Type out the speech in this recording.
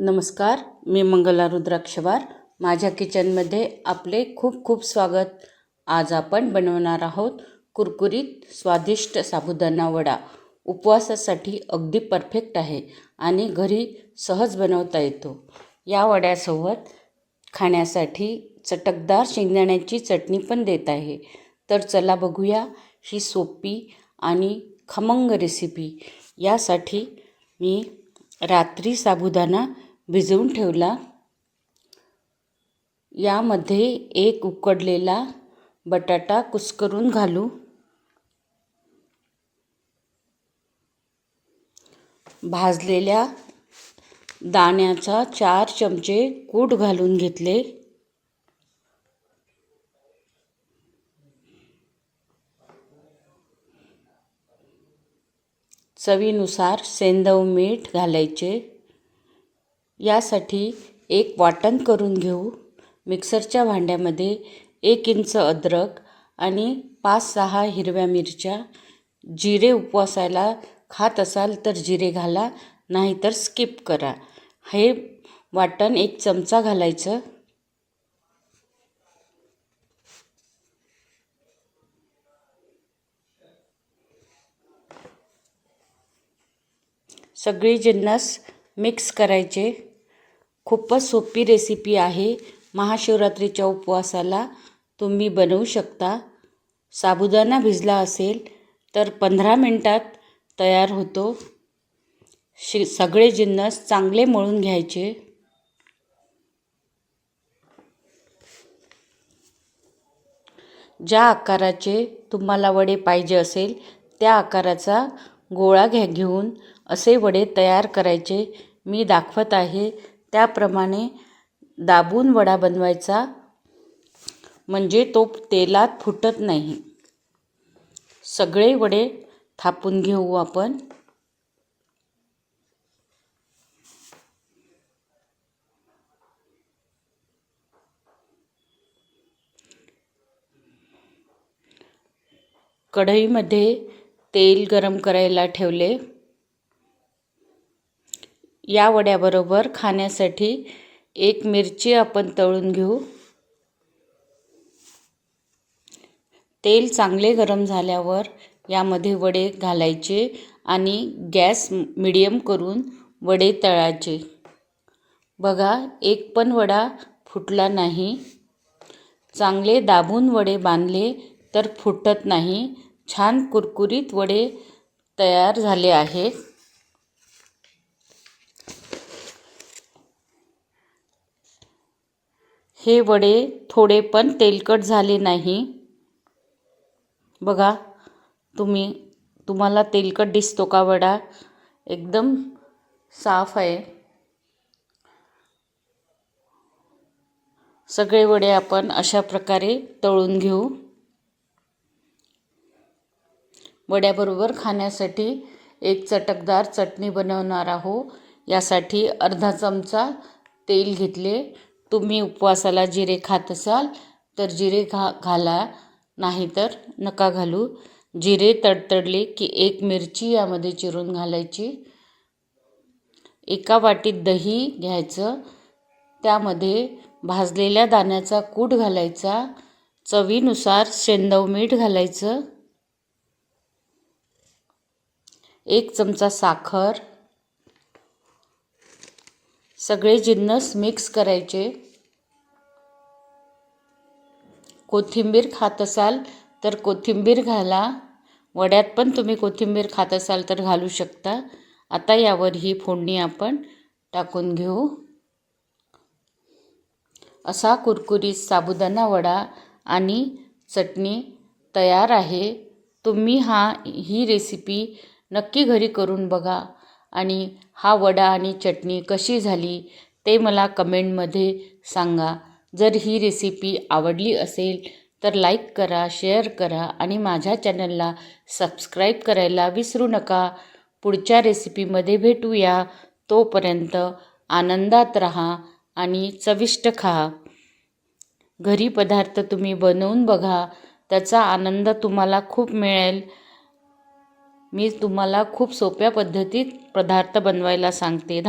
नमस्कार मी मंगला रुद्राक्षवार. माझ्या किचनमध्ये आपले खूप खूप स्वागत. आज आपण बनवणार आहोत कुरकुरीत स्वादिष्ट साबुदाणा वडा. उपवासासाठी अगदी परफेक्ट आहे आणि घरी सहज बनवता येतो. या वड्यासोबत खाण्यासाठी चटकदार शेंगदाण्याची चटणी पण देत आहे. तर चला बघूया ही सोपी आणि खमंग रेसिपी यासाठी मी रात्री साबुदाणा भिजवून ठेवला. यामध्ये एक उकडलेला बटाटा कुस्करून घालू. भाजलेल्या दाण्याचा चार चमचे कूट घालून घेतले. चवीनुसार सेंदव मीठ घालायचे. यासाठी एक वाटण करून घेऊ. मिक्सरच्या भांड्यामध्ये एक इंच अद्रक आणि पाच सहा हिरव्या मिरच्या. जिरे उपवासाला खात असाल तर जिरे घाला नाहीतर स्किप करा. हे वाटण एक चमचा घालायचं. सगळी जिन्नस मिक्स करायचे. खूपच सोपी रेसिपी आहे. महाशिवरात्रीच्या उपवासाला तुम्ही बनवू शकता. साबुदाणा भिजला असेल तर पंधरा मिनटात तयार होतो. शि सगळे जिन्नस चांगले मळून घ्यायचे. ज्या आकाराचे तुम्हाला वडे पाहिजे असेल त्या आकाराचा गोळा घ्या घेऊन असे वडे तयार करायचे मी दाखवत आहे. त्याप्रमाणे दाबून वडा बनवायचा. म्हणजे तो तेलात फुटत नाही. सगळे वडे थापून घेऊ आपण. कढईमध्ये तेल गरम करायला ठेवले. या वड्याबरोबर खाण्यासाठी एक मिरची आपण तळून घेऊ. तेल चांगले गरम झाल्यावर यामध्ये वडे घालायचे आणि गॅस मिडियम करून वडे तळायचे. बघा एक पण वडा फुटला नाही. चांगले दाबून वडे बांधले तर फुटत नाही. छान कुरकुरीत वडे तयार झाले आहेत. हे वडे थोडे पण तेलकट झाले नाही. बघा तुम्ही तुम्हाला तेलकट दिसतो का वडा? एकदम साफ आहे. सगळे वडे आपण अशा प्रकारे तळून घेऊ. वड्याबरोबर खाण्यासाठी एक चटकदार चटणी बनवणार आहो. यासाठी अर्धा चमचा तेल घेतले. तुम्ही उपवासाला जिरे खात असाल तर जिरे घा घाला. नाहीतर नका घालू. जिरे तडतडले की एक मिरची यामध्ये चिरून घालायची. एका वाटीत दही घ्यायचं. त्यामध्ये भाजलेल्या दाण्याचा कूट घालायचा. चवीनुसार शेंदव मीठ घालायचं. एक चमचा साखर. सगळे जिन्नस मिक्स करायचे. कोथिंबीर खात असाल तर कोथिंबीर घाला. वड्यात पण तुम्ही कोथिंबीर खात असाल तर घालू शकता. आता यावर ही फोडणी आपण टाकून घेऊ. असा कुरकुरीत साबुदाणा वडा आणि चटणी तयार आहे. तुम्ही हा ही रेसिपी नक्की घरी करून बघा. आणि हा वडा आणि चटणी कशी झाली ते मला कमेंटमध्ये सांगा. जर ही रेसिपी आवडली असेल तर लाईक करा शेअर करा आणि माझ्या चॅनलला सबस्क्राईब करायला विसरू नका. पुढच्या रेसिपीमध्ये भेटूया. तोपर्यंत आनंदात राहा आणि चविष्ट खा. घरी पदार्थ तुम्ही बनवून बघा. त्याचा आनंद तुम्हाला खूप मिळेल. मी तुम्हाला खूप सोप्या पद्धतीत पदार्थ बनवायला सांगते.